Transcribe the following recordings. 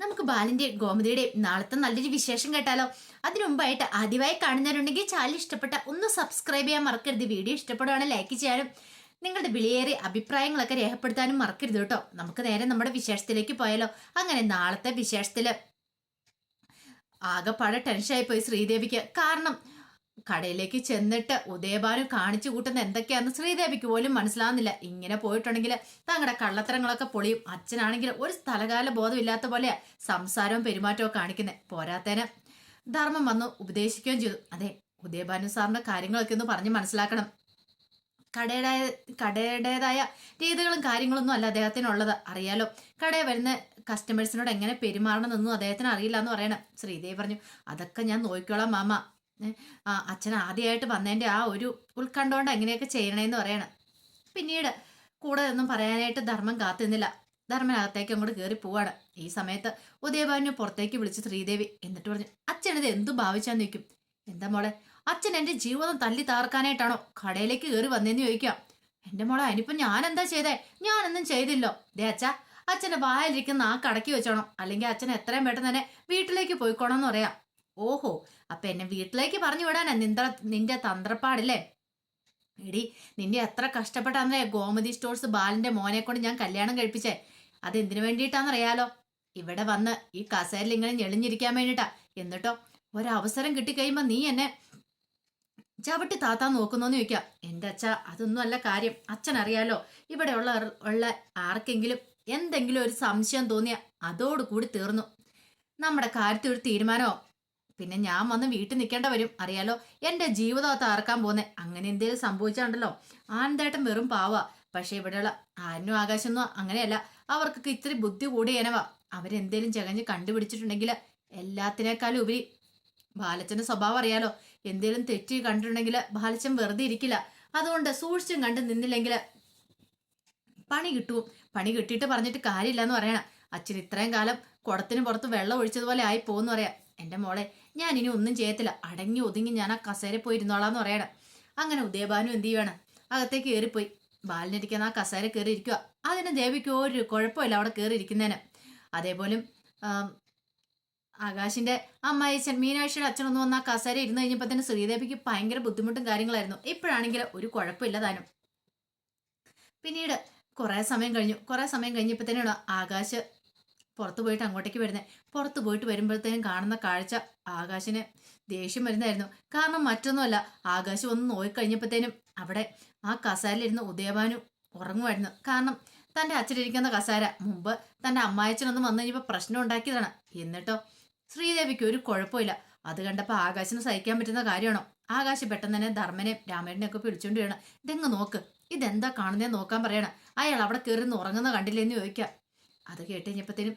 നമുക്ക് ബാലിന്റെ ഗോമതിയുടെ നാളത്തെ നല്ലൊരു വിശേഷം കേട്ടാലോ? അതിനു മുമ്പായിട്ട് ആദ്യമായി കാണുന്നവരുണ്ടെങ്കിൽ ചാനൽ ഇഷ്ടപ്പെട്ട ഒന്ന് സബ്സ്ക്രൈബ് ചെയ്യാൻ മറക്കരുത്. വീഡിയോ ഇഷ്ടപ്പെടുകയാണെങ്കിൽ ലൈക്ക് ചെയ്യാനും നിങ്ങളുടെ വിലയേറിയ അഭിപ്രായങ്ങളൊക്കെ രേഖപ്പെടുത്താനും മറക്കരുത് കേട്ടോ. നമുക്ക് നേരെ നമ്മുടെ വിശേഷത്തിലേക്ക് പോയാലോ? അങ്ങനെ നാളത്തെ വിശേഷത്തിൽ ആകെപ്പാടെ ടെൻഷനായി പോയി ശ്രീദേവിക്ക്. കാരണം കടയിലേക്ക് ചെന്നിട്ട് ഉദയഭാനു കാണിച്ചു കൂട്ടുന്ന എന്തൊക്കെയാന്ന് ശ്രീദേവിക്ക് പോലും മനസ്സിലാവുന്നില്ല. ഇങ്ങനെ പോയിട്ടുണ്ടെങ്കിൽ തങ്ങളുടെ കള്ളത്തരങ്ങളൊക്കെ പൊളിയും. അച്ഛനാണെങ്കിൽ ഒരു സ്ഥലകാല ബോധമില്ലാത്ത പോലെയാ സംസാരവും പെരുമാറ്റവും കാണിക്കുന്നത്. പോരാത്തേന് ധർമ്മം വന്ന് ഉപദേശിക്കുകയും ചെയ്തു. അതെ ഉദയഭാനു സാറിന്റെ കാര്യങ്ങളൊക്കെ ഒന്ന് പറഞ്ഞ് മനസ്സിലാക്കണം. കടയുടെ കടയുടേതായ രീതികളും കാര്യങ്ങളൊന്നും അല്ല അദ്ദേഹത്തിനുള്ളത്. അറിയാലോ കടയിൽ വരുന്ന കസ്റ്റമേഴ്സിനോട് എങ്ങനെ പെരുമാറണമെന്നൊന്നും അദ്ദേഹത്തിന് അറിയില്ല എന്ന് പറയണം. ശ്രീദേവി പറഞ്ഞു അതൊക്കെ ഞാൻ നോക്കിക്കോളാം മാമ. ആ അച്ഛൻ ആദ്യമായിട്ട് വന്നതിന്റെ ആ ഒരു ഉൾക്കണ്ടോണ്ട് എങ്ങനെയൊക്കെ ചെയ്യണേന്ന് പറയണം. പിന്നീട് കൂടെ ഒന്നും പറയാനായിട്ട് ധർമ്മം കാത്തുനിന്നില്ല ധർമ്മനകത്തേക്ക് അങ്ങോട്ട് കയറി പോവാണ്. ഈ സമയത്ത് ഉദയഭാനു പുറത്തേക്ക് വിളിച്ച് ശ്രീദേവി എന്നിട്ട് പറഞ്ഞു അച്ഛനത് എന്തു ഭാവിച്ചാന്ന് നിൽക്കും എന്താ മോളെ അച്ഛൻ എന്റെ ജീവിതം തല്ലി താർക്കാനായിട്ടാണോ കടയിലേക്ക് കയറി വന്നേന്ന് ചോദിക്കാം. എന്റെ മോളെ അതിനിപ്പം ഞാൻ എന്താ ചെയ്തേ? ഞാനൊന്നും ചെയ്തില്ലോ. ദേ അച്ഛാ അച്ഛന്റെ വായിലിരിക്കുന്ന ആ കടക്കി വെച്ചോണം. അല്ലെങ്കിൽ അച്ഛൻ എത്രയും പെട്ടെന്ന് തന്നെ വീട്ടിലേക്ക് പോയിക്കോണം എന്ന് പറയാം. ഓഹോ അപ്പൊ എന്നെ വീട്ടിലേക്ക് പറഞ്ഞു വിടാനാ നിന്റെ നിന്റെ തന്ത്രപ്പാടില്ലേ എടി നിന്നെ എത്ര കഷ്ടപ്പെട്ടാന്നേ ഗോമതി സ്റ്റോഴ്സ് ബാലന്റെ മോനെ കൊണ്ട് ഞാൻ കല്യാണം കഴിപ്പിച്ചേ. അത് എന്തിനു വേണ്ടിയിട്ടാന്നറിയാലോ? ഇവിടെ വന്ന് ഈ കസേരയിൽ ഇങ്ങനെ ഞെളിഞ്ഞിരിക്കാൻ വേണ്ടിട്ടാ എന്നിട്ടോ ഒരവസരം കിട്ടിക്കഴിയുമ്പോ നീ എന്നെ ചവിട്ടി താത്താൻ നോക്കുന്നോന്ന് ചോദിക്കാം. എന്റെ അച്ഛ അതൊന്നും അല്ല കാര്യം. അച്ഛൻ അറിയാലോ ഇവിടെ ഉള്ള ഉള്ള ആർക്കെങ്കിലും എന്തെങ്കിലും ഒരു സംശയം തോന്നിയ അതോടുകൂടി തീർന്നു. നമ്മുടെ കാര്യത്തിൽ ഒരു തീരുമാനമോ പിന്നെ ഞാൻ വന്ന് വീട്ടിൽ നിൽക്കേണ്ട വരും. അറിയാലോ എന്റെ ജീവിതം തകർക്കാൻ പോന്നെ അങ്ങനെ എന്തെങ്കിലും സംഭവിച്ചാണ്ടല്ലോ. ആനന്ദേട്ടൻ വെറും പാവാ. പക്ഷെ ഇവിടെയുള്ള ആനും ആകാശമൊന്നും അങ്ങനെയല്ല. അവർക്കൊക്കെ ഇത്തിരി ബുദ്ധി കൂടിയനവാ. അവരെന്തേലും ചകഞ്ഞ് കണ്ടുപിടിച്ചിട്ടുണ്ടെങ്കിൽ എല്ലാത്തിനേക്കാളും ഉപരി ബാലച്ചന്റെ സ്വഭാവം അറിയാലോ. എന്തേലും തെറ്റി കണ്ടിട്ടുണ്ടെങ്കിൽ ബാലച്ചൻ വെറുതെ ഇരിക്കില്ല. അതുകൊണ്ട് സൂക്ഷിച്ചും കണ്ട് നിന്നില്ലെങ്കിൽ പണി കിട്ടും. പണി കിട്ടിയിട്ട് പറഞ്ഞിട്ട് കാര്യമില്ല എന്ന് പറയണം. അച്ഛൻ ഇത്രയും കാലം കുടത്തിന് പുറത്ത് വെള്ളം ഒഴിച്ചതുപോലെ ആയി പോകുന്നു പറയാം. എന്റെ മോളെ ഞാൻ ഇനി ഒന്നും ചെയ്യത്തില്ല. അടങ്ങി ഒതുങ്ങി ഞാൻ ആ കസേര പോയി ഇരുന്നോളാന്ന് പറയണം. അങ്ങനെ ഉദയഭാനു എന്ത് ചെയ്യണം അകത്തേക്ക് കയറിപ്പോയി. ബാലിനിരിക്കുന്ന ആ കസേര കയറി ഇരിക്കുക അതിന് ദേവിക്ക് ഒരു കുഴപ്പമില്ല അവിടെ കയറി ഇരിക്കുന്നതിന് അതേപോലെ ആകാശിന്റെ മീനാക്ഷിയുടെ അച്ഛനൊന്നും വന്ന ആ കസേര ഇരുന്ന് കഴിഞ്ഞപ്പോൾ തന്നെ ശ്രീദേവിക്ക് ഭയങ്കര ബുദ്ധിമുട്ടും കാര്യങ്ങളായിരുന്നു. ഇപ്പോഴാണെങ്കിൽ ഒരു കുഴപ്പമില്ല താനും. പിന്നീട് കുറേ സമയം കഴിഞ്ഞു. കുറേ സമയം കഴിഞ്ഞപ്പോൾ തന്നെയാണ് ആകാശ് പുറത്തു പോയിട്ട് അങ്ങോട്ടേക്ക് വരുന്നത് പുറത്തു പോയിട്ട് വരുമ്പോഴത്തേനും കാണുന്ന കാഴ്ച ആകാശിന് ദേഷ്യം വരുന്നായിരുന്നു കാരണം മറ്റൊന്നുമല്ല ആകാശം ഒന്ന് നോക്കിക്കഴിഞ്ഞപ്പോഴത്തേനും അവിടെ ആ കസാരയിലിരുന്ന് ഉദയഭാനു ഉറങ്ങുമായിരുന്നു. കാരണം തന്റെ അച്ഛനിരിക്കുന്ന കസാര മുമ്പ് തന്റെ അമ്മായച്ചനൊന്നും വന്നു കഴിഞ്ഞപ്പോൾ പ്രശ്നം ഉണ്ടാക്കിയതാണ്. എന്നിട്ടോ ശ്രീദേവിക്ക് ഒരു കുഴപ്പമില്ല. അത് കണ്ടപ്പോൾ ആകാശിന് സഹിക്കാൻ പറ്റുന്ന കാര്യമാണോ? ആകാശ് പെട്ടെന്ന് തന്നെ ധർമ്മനെ രാമേട്ടനെ ഒക്കെ പിടിച്ചോണ്ട് വേണം ഇതെങ്ങ് നോക്ക്? ഇതെന്താ കാണുന്നതെന്ന് നോക്കാൻ പറയണം. അയാൾ അവിടെ കയറി ഉറങ്ങുന്ന കണ്ടില്ലേന്ന് ചോദിക്കാം അത് കേട്ട് കഴിഞ്ഞപ്പോഴത്തേനും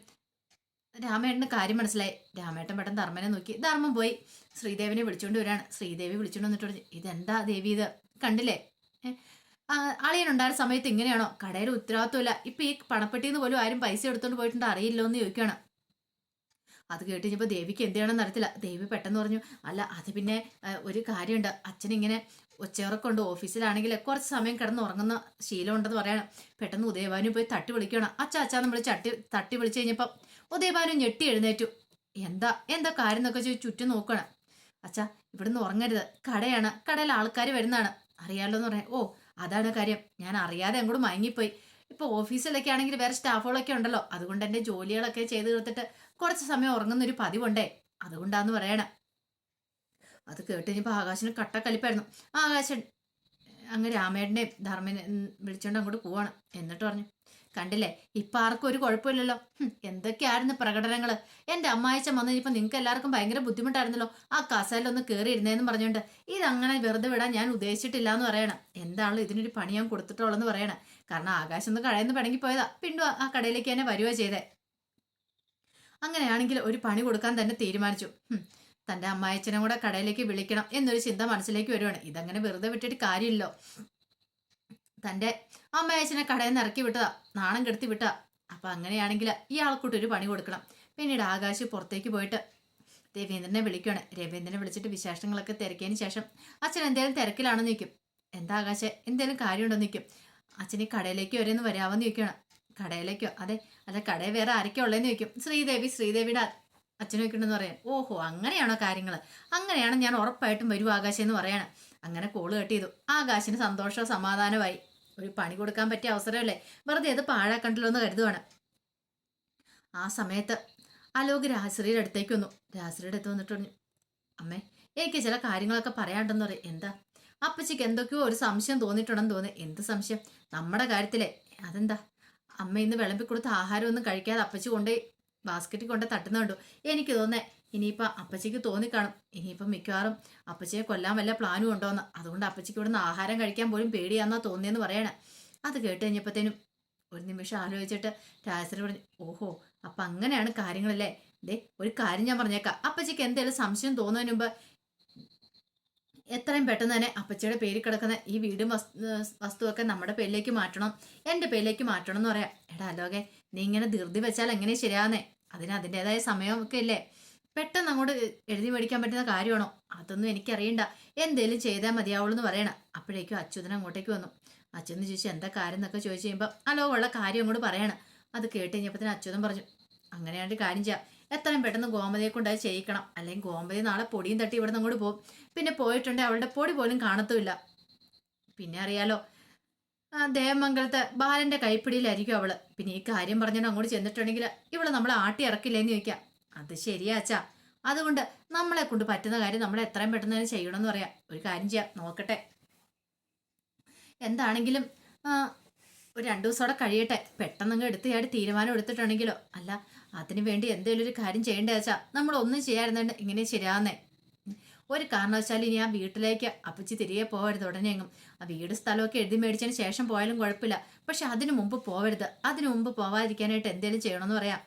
രാമേട്ടന് കാര്യം മനസ്സിലായി. രാമേട്ടൻ പെട്ടെന്ന് ധർമ്മനെ നോക്കി. ധർമ്മം പോയി. ശ്രീദേവിനെ വിളിച്ചുകൊണ്ട് വരാണ്. ശ്രീദേവി വിളിച്ചുകൊണ്ട് വന്നിട്ട് പറഞ്ഞു ഇതെന്താ ദേവി ഇത്? കണ്ടില്ലേ? അളിയനുണ്ടായ സമയത്ത് ഇങ്ങനെയാണോ? കടയിൽ ഉത്തരവാദിത്വമില്ല. ഇപ്പൊ ഈ പണപ്പെട്ടിന്ന് പോലും ആരും പൈസ എടുത്തോണ്ട് പോയിട്ടുണ്ട്? അറിയില്ലോ എന്ന് ചോദിക്കുകയാണ് അത് കേട്ട് കഴിഞ്ഞപ്പോൾ ദേവിക്ക് എന്ത് ചെയ്യണമെന്ന് അറിയത്തില്ല. ദേവി പെട്ടെന്ന് പറഞ്ഞു അല്ല അത് പിന്നെ ഒരു കാര്യമുണ്ട്. അച്ഛൻ ഇങ്ങനെ ഉച്ചയുറക്കൊണ്ട് ഓഫീസിലാണെങ്കിൽ കുറച്ച് സമയം കിടന്ന് ഉറങ്ങുന്ന ശീലമുണ്ടെന്ന് പറയണം. പെട്ടെന്ന് ഉദയഭാനു പോയി തട്ടി വിളിക്കണം അച്ഛ അച്ഛാ നമ്മൾ ചട്ടി തട്ടി വിളിച്ചു കഴിഞ്ഞപ്പം ഉദയഭാനു ഞെട്ടി എഴുന്നേറ്റു. എന്താ എന്താ കാര്യം? എന്നൊക്കെ ചോദിച്ചു ചുറ്റും നോക്കണം അച്ഛാ ഇവിടുന്ന് ഉറങ്ങരുത്. കടയാണ്. കടയിൽ ആൾക്കാർ വരുന്നതാണ്. അറിയാലോ എന്ന് പറയാം. ഓ അതാണ് കാര്യം. ഞാൻ അറിയാതെ അങ്ങോട്ട് മയങ്ങിപ്പോയി. ഇപ്പൊ ഓഫീസിലൊക്കെ ആണെങ്കിൽ വേറെ സ്റ്റാഫുകളൊക്കെ ഉണ്ടല്ലോ. അതുകൊണ്ട് എന്റെ ജോലികളൊക്കെ ചെയ്ത് തീർത്തിട്ട് കുറച്ച് സമയം ഉറങ്ങുന്ന ഒരു പതിവുണ്ടേ. അതുകൊണ്ടാന്ന് പറയണം. അത് കേട്ട് കഴിഞ്ഞപ്പോൾ ആകാശിന് കട്ടക്കലിപ്പായിരുന്നു. ആകാശൻ അങ്ങ് രാമേടനെ ധർമ്മനെ വിളിച്ചോണ്ട് അങ്ങോട്ട് പോവാണ് എന്നിട്ട് പറഞ്ഞു. കണ്ടില്ലേ ഇപ്പൊ ആർക്കും ഒരു കുഴപ്പമില്ലല്ലോ. എന്തൊക്കെയായിരുന്നു പ്രകടനങ്ങൾ എന്റെ അമ്മായിച്ച വന്നു കഴിഞ്ഞപ്പോ നിങ്ങൾക്ക് എല്ലാവർക്കും ഭയങ്കര ബുദ്ധിമുട്ടായിരുന്നല്ലോ. ആ കസേലൊന്ന് കയറി ഇരുന്നേന്ന് പറഞ്ഞുകൊണ്ട് ഇതങ്ങനെ വെറുതെ വിടാൻ ഞാൻ ഉദ്ദേശിച്ചിട്ടില്ല എന്ന് പറയണം. എന്താണല്ലോ ഇതിനൊരു പണി ഞാൻ കൊടുത്തിട്ടുള്ളതെന്ന് പറയണം. കാരണം ആകാശം ഒന്ന് കടയിൽ നിന്ന് പിണങ്ങി പോയതാ. പിന്നെ ആ കടയിലേക്ക് തന്നെ വരുവോ ചെയ്തേ. അങ്ങനെയാണെങ്കിൽ ഒരു പണി കൊടുക്കാൻ തന്നെ തീരുമാനിച്ചു. ഹും, തന്റെ അമ്മായച്ചനെ കൂടെ കടയിലേക്ക് വിളിക്കണം എന്നൊരു ചിന്ത മനസ്സിലേക്ക് വരുവാണ്. ഇതങ്ങനെ വെറുതെ വിട്ടിട്ട് കാര്യമില്ലോ. തന്റെ അമ്മായച്ചനെ കടയിൽ നിന്ന് ഇറക്കി വിട്ടതാ. നാണം കെടുത്തി വിട്ടതാ അപ്പൊ അങ്ങനെയാണെങ്കിൽ ഈ ആൾക്കൂട്ടൊരു പണി കൊടുക്കണം. പിന്നീട് ആകാശ് പുറത്തേക്ക് പോയിട്ട് രവീന്ദ്രനെ വിളിക്കുകയാണ് രവീന്ദ്രനെ വിളിച്ചിട്ട് വിശേഷങ്ങളൊക്കെ തിരക്കിയതിന് ശേഷം അച്ഛൻ എന്തേലും തിരക്കിലാണെന്ന് നിൽക്കും എന്താ ആകാശ് എന്തേലും കാര്യമുണ്ടോ നിൽക്കും അച്ഛൻ ഈ കടയിലേക്ക് വരെയൊന്ന് വരാമെന്ന് ചോദിക്കുകയാണ്. കടയിലേക്കോ? അതെ അല്ല കടയിൽ വേറെ ആരൊക്കെ ഉള്ളതെന്ന് ചോദിക്കും. ശ്രീദേവി ശ്രീദേവിയുടെ അച്ഛനും വെക്കണമെന്ന് പറയാൻ ഓഹോ അങ്ങനെയാണോ കാര്യങ്ങൾ അങ്ങനെയാണ് ഞാൻ ഉറപ്പായിട്ടും വരും ആകാശം എന്ന് പറയാണ്. അങ്ങനെ കോൾ കട്ട് ചെയ്തു. ആകാശിന് സന്തോഷവും സമാധാനമായി ഒരു പണി കൊടുക്കാൻ പറ്റിയ അവസരമല്ലേ? വെറുതെ അത് പാഴാക്കണ്ടല്ലോ എന്ന് കരുതുവാണ്. ആ സമയത്ത് അലോക് രാജശ്രീയുടെ അടുത്തേക്ക് വന്നു. രാജശ്രീയുടെ അടുത്ത് വന്നിട്ട് പറഞ്ഞു അമ്മേ എനിക്ക് ചില കാര്യങ്ങളൊക്കെ പറയാണ്ടെന്ന് പറയും. എന്താ? അപ്പച്ചിക്ക് എന്തൊക്കെയോ ഒരു സംശയം തോന്നിയിട്ടുണ്ടെന്ന് തോന്നി എന്ത് സംശയം? നമ്മുടെ കാര്യത്തിലെ അതെന്താ? അമ്മ ഇന്ന് വിളമ്പിക്കൊടുത്ത ആഹാരമൊന്നും കഴിക്കാതെ അപ്പച്ചി കൊണ്ടേ ബാസ്ക്കറ്റിൽ കൊണ്ട് തട്ടുന്നുണ്ടു എനിക്ക് തോന്നേ ഇനിയിപ്പോൾ അപ്പച്ചിക്ക് തോന്നിക്കാണും. ഇനിയിപ്പം മിക്കവാറും അപ്പച്ചിയെ കൊല്ലാൻ വല്ല പ്ലാനും ഉണ്ടോന്ന് അതുകൊണ്ട് അപ്പച്ചിക്ക് ഇവിടുന്ന് ആഹാരം കഴിക്കാൻ പോലും പേടിയാന്നാ തോന്നിയെന്ന് പറയണേ. അത് കേട്ട് കഴിഞ്ഞപ്പോഴത്തേനും ഒരു നിമിഷം ആലോചിച്ചിട്ട് രാജശ്രീ പറഞ്ഞു ഓഹോ അപ്പം അങ്ങനെയാണ് കാര്യങ്ങളല്ലേ? ദേ ഒരു കാര്യം ഞാൻ പറഞ്ഞേക്കാം. അപ്പച്ചിക്ക് എന്തെങ്കിലും സംശയം തോന്നുന്നതിന് മുമ്പ് എത്രയും പെട്ടെന്ന് തന്നെ അപ്പച്ചിയുടെ പേരിൽ കിടക്കുന്ന ഈ വീടും വസ്തു വസ്തുവൊക്കെ നമ്മുടെ പേരിലേക്ക് മാറ്റണം. എന്റെ പേരിലേക്ക് മാറ്റണം എന്ന് പറയാം. എടാ അലോകെ നീ ഇങ്ങനെ ധൃതി വെച്ചാൽ എങ്ങനെ ശരിയാവുന്നേ? അതിന് അതിന്റെതായ സമയമൊക്കെ ഇല്ലേ? പെട്ടെന്ന് അങ്ങോട്ട് എഴുതി മേടിക്കാൻ പറ്റുന്ന കാര്യമാണോ? അതൊന്നും എനിക്കറിയണ്ട. എന്തേലും ചെയ്താൽ മതിയാവുള്ളൂ എന്ന് പറയണം. അപ്പോഴേക്കും അച്യുതൻ അങ്ങോട്ടേക്ക് വന്നു. അച്ഛൻ ചോദിച്ചു എന്താ കാര്യം? എന്നൊക്കെ ചോദിച്ചു കഴിയുമ്പോൾ അലോ ഉള്ള കാര്യം അങ്ങോട്ട് പറയണം. അത് കേട്ട് കഴിഞ്ഞപ്പോൾ അച്യുതൻ പറഞ്ഞു അങ്ങനെയാണ്ട് കാര്യം ചെയ്യാം. എത്രയും പെട്ടെന്ന് ഗോമതിയെ കൊണ്ട് അത് ചെയ്യിക്കണം. അല്ലെങ്കിൽ ഗോമതി നാളെ പൊടിയും തട്ടി ഇവിടെ നിന്ന് അങ്ങോട്ട് പോകും. പിന്നെ പോയിട്ടുണ്ടെങ്കിൽ അവളുടെ പൊടി പോലും കാണത്തുമില്ല. പിന്നെ അറിയാലോ ദേവമംഗലത്തെ ബാലന്റെ കൈപ്പിടിയിലായിരിക്കും അവൾ. പിന്നെ ഈ കാര്യം പറഞ്ഞിട്ട് അങ്ങോട്ട് ചെന്നിട്ടുണ്ടെങ്കിൽ ഇവൾ നമ്മളെ ആട്ടി ഇറക്കില്ലേന്ന് ചോദിക്കാം. അത് ശരിയാച്ചാ അതുകൊണ്ട് നമ്മളെ കൊണ്ട് പറ്റുന്ന കാര്യം നമ്മൾ എത്രയും പെട്ടെന്ന് തന്നെ ചെയ്യണമെന്ന് പറയാം. ഒരു കാര്യം ചെയ്യാം. നോക്കട്ടെ. എന്താണെങ്കിലും ഒരു രണ്ടു ദിവസത്തോടെ കഴിയട്ടെ. പെട്ടെന്നങ്ങ് എടുത്ത് ചാടി തീരുമാനം എടുത്തിട്ടുണ്ടെങ്കിലോ? അല്ല അതിനു വേണ്ടി എന്തെങ്കിലും ഒരു കാര്യം ചെയ്യേണ്ടത് വെച്ചാൽ നമ്മൾ ഒന്നും ചെയ്യാറുണ്ട് ഇങ്ങനെ ശരിയാന്നേ ഒരു കാരണവശാലും ഇനി ആ വീട്ടിലേക്ക് അപ്പച്ചി തിരികെ പോകരുത് ഉടനെ എങ്ങും ആ വീട് സ്ഥലമൊക്കെ എഴുതി മേടിച്ചതിന് ശേഷം പോയാലും കുഴപ്പമില്ല. പക്ഷെ അതിനു മുമ്പ് പോവരുത്. അതിനു മുമ്പ് പോവാതിരിക്കാനായിട്ട് എന്തെങ്കിലും ചെയ്യണമെന്ന് പറയാം.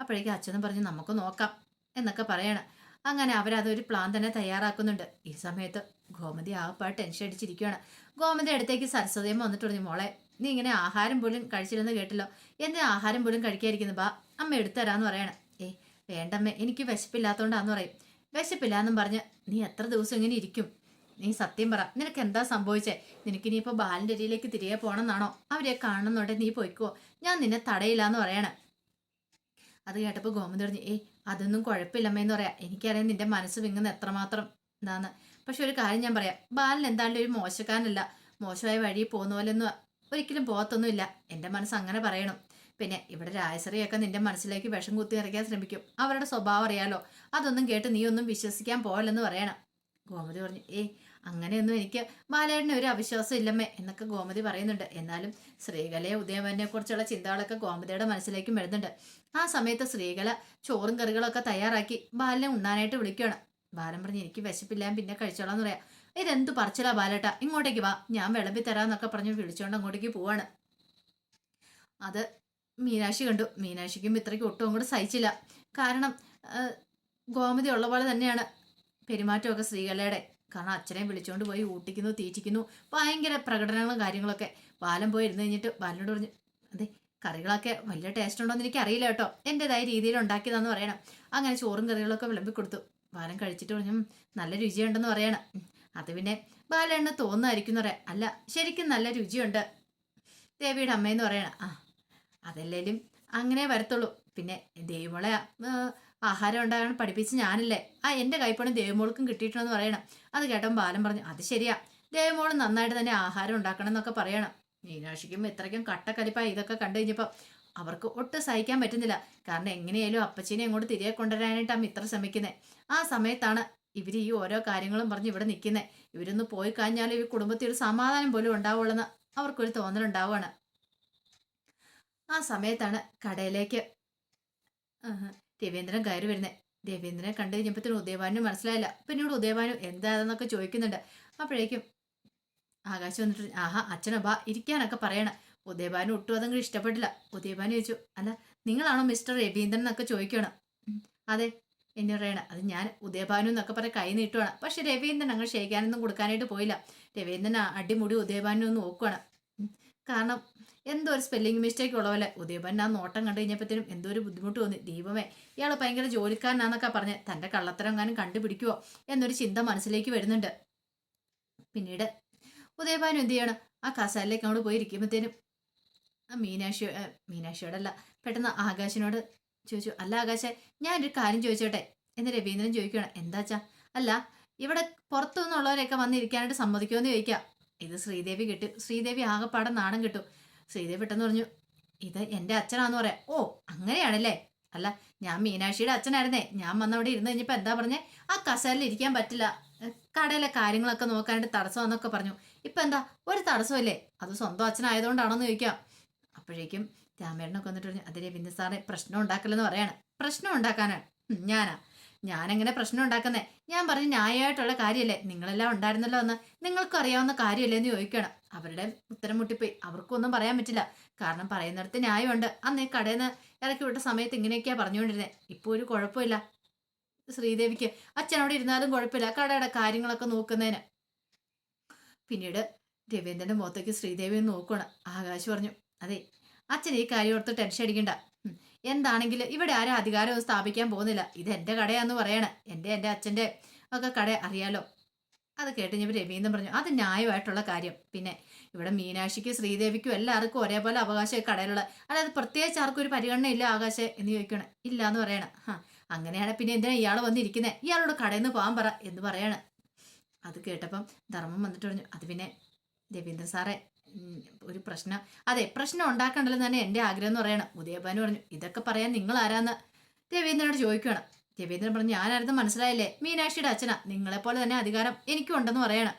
അപ്പോഴേക്കും അച്ഛനും പറഞ്ഞു നമുക്ക് നോക്കാം എന്നൊക്കെ പറയണം. അങ്ങനെ അവരതൊരു പ്ലാൻ തന്നെ തയ്യാറാക്കുന്നുണ്ട്. ഈ സമയത്ത് ഗോമതി ആകപ്പാട് ടെൻഷൻ അടിച്ചിരിക്കുകയാണ് ഗോമതി അടുത്തേക്ക് സരസ്വതിയമ്മ വന്നിട്ട് പറഞ്ഞു മോളെ നീ ഇങ്ങനെ ആഹാരം പോലും കഴിച്ചില്ലെന്ന് കേട്ടല്ലോ. എന്തിനാ ആഹാരം പോലും കഴിക്കാതിരിക്കുന്നു? ബാ അമ്മ എടുത്തരാന്ന് പറയണം. ഏ വേണ്ടമ്മേ എനിക്ക് വിശപ്പില്ലാത്തോണ്ടാന്ന് പറയും. വിശപ്പില്ലാന്നും പറഞ്ഞ് നീ എത്ര ദിവസം ഇങ്ങനെ ഇരിക്കും? നീ സത്യം പറ നിനക്ക് എന്താ സംഭവിച്ചേ? നിനക്ക് ഇനിയിപ്പോ ബാലിന്റെ അരിയിലേക്ക് തിരികെ പോകണമെന്നാണോ അവരെ കാണുന്നുണ്ടെ നീ പോയിക്കോ. ഞാൻ നിന്നെ തടയില്ല എന്ന് പറയണേ. അത് കേട്ടപ്പോ ഗോമതി പറഞ്ഞു ഏയ് അതൊന്നും കുഴപ്പമില്ലമ്മയെന്ന് പറയാം. എനിക്കറിയാം നിന്റെ മനസ്സ് വിങ്ങുന്ന എത്രമാത്രം എന്താന്ന് പക്ഷെ ഒരു കാര്യം ഞാൻ പറയാം. ബാലൻ എന്താണ്ട് ഒരു മോശക്കാരനല്ല. മോശമായ വഴി പോകുന്ന പോലെ ഒന്നും ഒരിക്കലും പോകത്തൊന്നുമില്ല. എന്റെ മനസ്സ് അങ്ങനെ പറയണം. പിന്നെ ഇവിടെ രാജശ്രീയൊക്കെ നിന്റെ മനസ്സിലേക്ക് വിഷം കുത്തി നിറയ്ക്കാൻ ശ്രമിക്കും. അവരുടെ സ്വഭാവം അറിയാലോ. അതൊന്നും കേട്ട് നീ ഒന്നും വിശ്വസിക്കാൻ പോകല്ലെന്ന് പറയണം. ഗോമതി പറഞ്ഞു ഏയ് അങ്ങനെയൊന്നും എനിക്ക് ബാലേട്ടന് ഒരു അവിശ്വാസം ഇല്ലമ്മേ എന്നൊക്കെ ഗോമതി പറയുന്നുണ്ട്. എന്നാലും ശ്രീകലയെ ഉദയമനെ കുറിച്ചുള്ള ചിന്തകളൊക്കെ ഗോമതിയുടെ മനസ്സിലേക്കും വരുന്നുണ്ട്. ആ സമയത്ത് ശ്രീകല ചോറും കറികളൊക്കെ തയ്യാറാക്കി ബാലനെ ഉണ്ണാനായിട്ട് വിളിക്കുകയാണ്. ബാലൻ പറഞ്ഞ് എനിക്ക് വിശപ്പില്ലാൻ പിന്നെ കഴിച്ചോളാം എന്ന് പറയാം. ഇതെന്ത് പറിച്ചിലാ ബാലേട്ടാ? ഇങ്ങോട്ടേക്ക് വാ. ഞാൻ വിളമ്പി തരാന്നൊക്കെ പറഞ്ഞ് വിളിച്ചോണ്ട് അങ്ങോട്ടേക്ക് പോവാണ്. അത് മീനാക്ഷി കണ്ടു. മീനാക്ഷിക്കും ഇത്രയ്ക്ക് ഒട്ടും അങ്ങോട്ട് സഹിച്ചില്ല. കാരണം ഗോമതി ഉള്ള പോലെ തന്നെയാണ് പെരുമാറ്റമൊക്കെ ശ്രീകലയുടെ. കാരണം അച്ഛനെ വിളിച്ചുകൊണ്ട് പോയി ഊട്ടിക്കുന്നു തീറ്റിക്കുന്നു. ഭയങ്കര പ്രകടനങ്ങളും കാര്യങ്ങളൊക്കെ. ബാലൻ പോയി ഇരുന്ന് കഴിഞ്ഞിട്ട് ബാലനോട് പറഞ്ഞു അതെ കറികളൊക്കെ വലിയ ടേസ്റ്റ് ഉണ്ടോ എന്ന് എനിക്ക് അറിയില്ല കേട്ടോ. എന്റെതായ രീതിയിൽ ഉണ്ടാക്കിയതാന്ന് പറയണം. അങ്ങനെ ചോറും കറികളൊക്കെ വിളമ്പി കൊടുത്തു. ബാലൻ കഴിച്ചിട്ട് പറഞ്ഞു നല്ല രുചിയുണ്ടെന്ന് പറയണം. അത് പിന്നെ ബാലണ്ണ തോന്നുമായിരിക്കും എന്ന് പറയാം. അല്ല ശരിക്കും നല്ല രുചിയുണ്ട്. ദേവിയുടെ അമ്മയെന്ന് പറയണം. ആ അതല്ലേലും അങ്ങനെ വരത്തുള്ളൂ. പിന്നെ ദേവിമോളെ ആഹാരം ഉണ്ടാകാൻ പഠിപ്പിച്ച് ഞാനല്ലേ. ആ എന്റെ കൈപ്പണി ദേവിമോൾക്കും കിട്ടിയിട്ടുണ്ടെന്ന് പറയണം. അത് കേട്ടപ്പോൾ ബാലൻ പറഞ്ഞു അത് ശരിയാ. ദേവമോൾ നന്നായിട്ട് തന്നെ ആഹാരം ഉണ്ടാക്കണം എന്നൊക്കെ പറയണം. മീനാക്ഷിക്കും ഇത്രയ്ക്കും കട്ടക്കലിപ്പായി ഇതൊക്കെ കണ്ടു കഴിഞ്ഞപ്പോൾ അവർക്ക് ഒട്ടും സഹിക്കാൻ പറ്റുന്നില്ല. കാരണം എങ്ങനെയായാലും അപ്പച്ചീനെ അങ്ങോട്ട് തിരികെ കൊണ്ടുവരാനായിട്ട് അമ്മ ഇത്ര ശ്രമിക്കുന്നത് ആ സമയത്താണ് ഇവർ ഈ ഓരോ കാര്യങ്ങളും പറഞ്ഞ് ഇവിടെ നിൽക്കുന്നത് ഇവരൊന്ന് പോയി കഴിഞ്ഞാൽ ഈ കുടുംബത്തിൽ ഒരു സമാധാനം പോലും ഉണ്ടാവുള്ളൂ ഉണ്ടാവുള്ളെന്ന് അവർക്കൊരു തോന്നലുണ്ടാവുകയാണ്. ആ സമയത്താണ് കടയിലേക്ക് രവീന്ദ്രൻ കയറി വരുന്നത് രവീന്ദ്രനെ കണ്ടു കഴിഞ്ഞപ്പോഴത്തേനും ഉദയവാനും മനസ്സിലായില്ല. പിന്നീട് ഉദയവാനും എന്താണെന്നൊക്കെ ചോദിക്കുന്നുണ്ട്. അപ്പോഴേക്കും ആകാശം വന്നിട്ട് ആഹാ അച്ഛനോ ബാ ഇരിക്കാനൊക്കെ പറയണം. ഉദയഭാനു ഒട്ടും അതങ്ങ് ഇഷ്ടപ്പെട്ടില്ല. ഉദയഭാനു ചോദിച്ചു അല്ല നിങ്ങളാണോ മിസ്റ്റർ രവീന്ദ്രൻ എന്നൊക്കെ ചോദിക്കണം അതെ എന്നെ പറയണം. അത് ഞാൻ ഉദയഭാനു എന്നൊക്കെ പറഞ്ഞ് കൈ നീട്ടുവാണ്. പക്ഷെ രവീന്ദ്രൻ അങ്ങ് ക്ഷയിക്കാനൊന്നും കൊടുക്കാനായിട്ട് പോയില്ല. രവീന്ദ്രൻ അടിമുടി ഉദയഭാനു ഒന്ന് നോക്കുവാണ്. കാരണം എന്തോ ഒരു സ്പെല്ലിംഗ് മിസ്റ്റേക്ക് ഉള്ള പോലെ ഉദയഭാനു ആ നോട്ടം കണ്ടു കഴിഞ്ഞപ്പോഴത്തേനും എന്തോ ഒരു ബുദ്ധിമുട്ട് തോന്നി. ദീപമേ ഇയാൾ ഭയങ്കര ജോലിക്കാരനാന്നൊക്കെ പറഞ്ഞ് തന്റെ കള്ളത്തരം കാനും കണ്ടുപിടിക്കുവോ എന്നൊരു ചിന്ത മനസ്സിലേക്ക് വരുന്നുണ്ട്. പിന്നീട് ഉദയഭാനു എന്ത് ചെയ്യണം? ആ കസാലിലേക്ക് അങ്ങോട്ട് പോയി ഇരിക്കുമ്പോഴത്തേനും ആ മീനാക്ഷി മീനാക്ഷിയോടല്ല പെട്ടെന്ന് ആകാശിനോട് ചോദിച്ചു അല്ല ആകാശ ഒരു കാര്യം ചോദിച്ചോട്ടെ? എന്ന് രവീന്ദ്രൻ ചോദിക്കുകയാണ്. എന്താച്ചാ അല്ല ഇവിടെ പുറത്തു നിന്നുള്ളവരെയൊക്കെ വന്നിരിക്കാനായിട്ട് സമ്മതിക്കുമെന്ന് ചോദിക്കാം. ഇത് ശ്രീദേവി കിട്ടും. ശ്രീദേവി ആകെപ്പാടെ നാണം കിട്ടും. ശ്രീദേവി പെട്ടെന്ന് പറഞ്ഞു ഇത് എന്റെ അച്ഛനാന്ന് പറയാം. ഓ അങ്ങനെയാണല്ലേ? അല്ല ഞാൻ മീനാക്ഷിയുടെ അച്ഛനായിരുന്നേ. ഞാൻ വന്നവിടെ ഇരുന്ന് കഴിഞ്ഞപ്പോൾ എന്താ പറഞ്ഞേ? ആ കസേരയിൽ ഇരിക്കാൻ പറ്റില്ല. കടയിലെ കാര്യങ്ങളൊക്കെ നോക്കാനായിട്ട് തടസ്സമെന്നൊക്കെ പറഞ്ഞു. ഇപ്പം എന്താ? ഒരു തടസ്സമല്ലേ അത് സ്വന്തം അച്ഛനായതുകൊണ്ടാണോന്ന് ചോദിക്കാം. അപ്പോഴേക്കും രാമേട്ടനൊക്കെ വന്നിട്ട് പറഞ്ഞു അത് രവീന്ദ്ര സാറെ പ്രശ്നം ഉണ്ടാക്കലെന്ന് പറയാണ്. പ്രശ്നം ഉണ്ടാക്കാനാണ്. ഞാനാ. ഞാനെങ്ങനെ പ്രശ്നം ഉണ്ടാക്കുന്നേ? ഞാൻ പറഞ്ഞ ന്യായമായിട്ടുള്ള കാര്യമല്ലേ നിങ്ങളെല്ലാം ഉണ്ടായിരുന്നല്ലോ എന്ന്. നിങ്ങൾക്കും അറിയാവുന്ന കാര്യമല്ലേ എന്ന് ചോദിക്കണം അവരുടെ ഉത്തരം മുട്ടിപ്പോയി. അവർക്കൊന്നും പറയാൻ പറ്റില്ല. കാരണം പറയുന്നിടത്ത് ന്യായമുണ്ട്. അന്ന് ഈ കടയിൽ നിന്ന് ഇറക്കി വിട്ട സമയത്ത് ഇങ്ങനെയൊക്കെയാ പറഞ്ഞുകൊണ്ടിരുന്നത് ഇപ്പോൾ ഒരു കുഴപ്പമില്ല. ശ്രീദേവിക്ക് അച്ഛനോട് ഇരുന്നാലും കുഴപ്പമില്ല. കടയുടെ കാര്യങ്ങളൊക്കെ നോക്കുന്നതിന്. പിന്നീട് രവീന്ദ്രന്റെ മുഖത്തേക്ക് ശ്രീദേവി നോക്കണം ആകാശ് പറഞ്ഞു അതെ അച്ഛൻ ഈ കാര്യം ഓർത്ത് ടെൻഷൻ അടിക്കണ്ട. എന്താണെങ്കിലും ഇവിടെ ആരും അധികാരവും സ്ഥാപിക്കാൻ പോകുന്നില്ല. ഇത് എന്റെ കടയാന്ന് പറയണ. എന്റെ എന്റെ അച്ഛന്റെ ഒക്കെ കട അറിയാലോ? അത് കേട്ട് ഞാൻ രവീന്ദ്രൻ പറഞ്ഞു അത് ന്യായമായിട്ടുള്ള കാര്യം. പിന്നെ ഇവിടെ മീനാക്ഷിക്കും ശ്രീദേവിക്കും എല്ലാവർക്കും ഒരേപോലെ അവകാശം കടയിലുള്ള അതായത് പ്രത്യേകിച്ച് ആർക്കും ഒരു പരിഗണന ഇല്ല ആകാശം എന്ന് ചോദിക്കണം. ഇല്ല എന്ന് പറയണം. ഹാ അങ്ങനെയാണ് പിന്നെ എന്തിനാ ഇയാൾ വന്നിരിക്കുന്നത് ഇയാളോട് കടയിൽ നിന്ന് പോകാൻ പറ എന്ന് പറയാണ്. അത് കേട്ടപ്പം ധർമ്മം വന്നിട്ട് പറഞ്ഞു അത് പിന്നെ രവീന്ദ്രൻ സാറേ ഒരു പ്രശ്നം. അതെ പ്രശ്നം ഉണ്ടാക്കണ്ടല്ലോ തന്നെ എന്റെ ആഗ്രഹം എന്ന് പറയണം. ഉദയഭാനു പറഞ്ഞു ഇതൊക്കെ പറയാൻ നിങ്ങൾ ആരാന്ന് രവീന്ദ്രനോട് ചോദിക്കണം രവീന്ദ്രൻ പറഞ്ഞു ഞാനായിരുന്നു മനസ്സിലായില്ലേ? മീനാക്ഷിയുടെ അച്ഛനാ. നിങ്ങളെപ്പോലെ തന്നെ അധികാരം എനിക്കും ഉണ്ടെന്ന് പറയണം.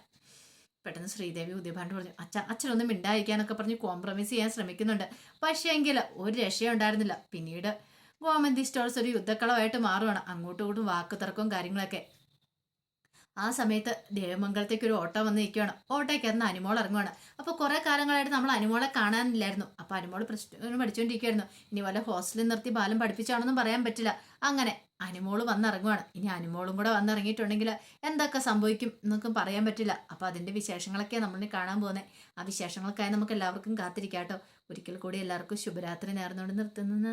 പെട്ടെന്ന് ശ്രീദേവി ഉദയഭാനു പറഞ്ഞു അച്ഛ അച്ഛനൊന്നും മിണ്ടായിരിക്കാനൊക്കെ പറഞ്ഞ് കോംപ്രമൈസ് ചെയ്യാൻ ശ്രമിക്കുന്നുണ്ട്. പക്ഷേ എങ്കിൽ ഒരു രക്ഷയും ഉണ്ടായിരുന്നില്ല. പിന്നീട് ഗോമന്തി സ്റ്റോൾസ് ഒരു യുദ്ധക്കളമായിട്ട് മാറുകയാണ് അങ്ങോട്ടും ഇങ്ങോട്ടും വാക്കുതർക്കവും കാര്യങ്ങളൊക്കെ. ആ സമയത്ത് ദേവമംഗലത്തേക്ക് ഒരു ഓട്ടോ വന്ന് നിൽക്കുകയാണ് ഓട്ടോയ്ക്ക് അന്ന് അനുമോൾ ഇറങ്ങുവാണ്. അപ്പോൾ കുറേ കാലങ്ങളായിട്ട് നമ്മൾ അനുമോളെ കാണാനില്ലായിരുന്നു. അപ്പോൾ അനുമോൾ പ്രശ്നം പഠിച്ചുകൊണ്ടിരിക്കുകയായിരുന്നു ഇനി വല്ല ഹോസ്റ്റലിൽ നിർത്തി ബാലം പഠിപ്പിച്ചാണെന്നും പറയാൻ പറ്റില്ല. അങ്ങനെ അനുമോൾ വന്നിറങ്ങുകയാണ് ഇനി അനുമോളും കൂടെ വന്നിറങ്ങിയിട്ടുണ്ടെങ്കിൽ എന്തൊക്കെ സംഭവിക്കും എന്നൊക്കെ പറയാൻ പറ്റില്ല. അപ്പോൾ അതിന്റെ വിശേഷങ്ങളൊക്കെ നമ്മൾ കാണാൻ പോകുന്നത് ആ വിശേഷങ്ങൾക്കായി നമുക്ക് എല്ലാവർക്കും കാത്തിരിക്കാം കേട്ടോ ഒരിക്കൽ കൂടി എല്ലാവർക്കും ശുഭരാത്രി നേർന്നുകൊണ്ട് നിർത്തുന്നു.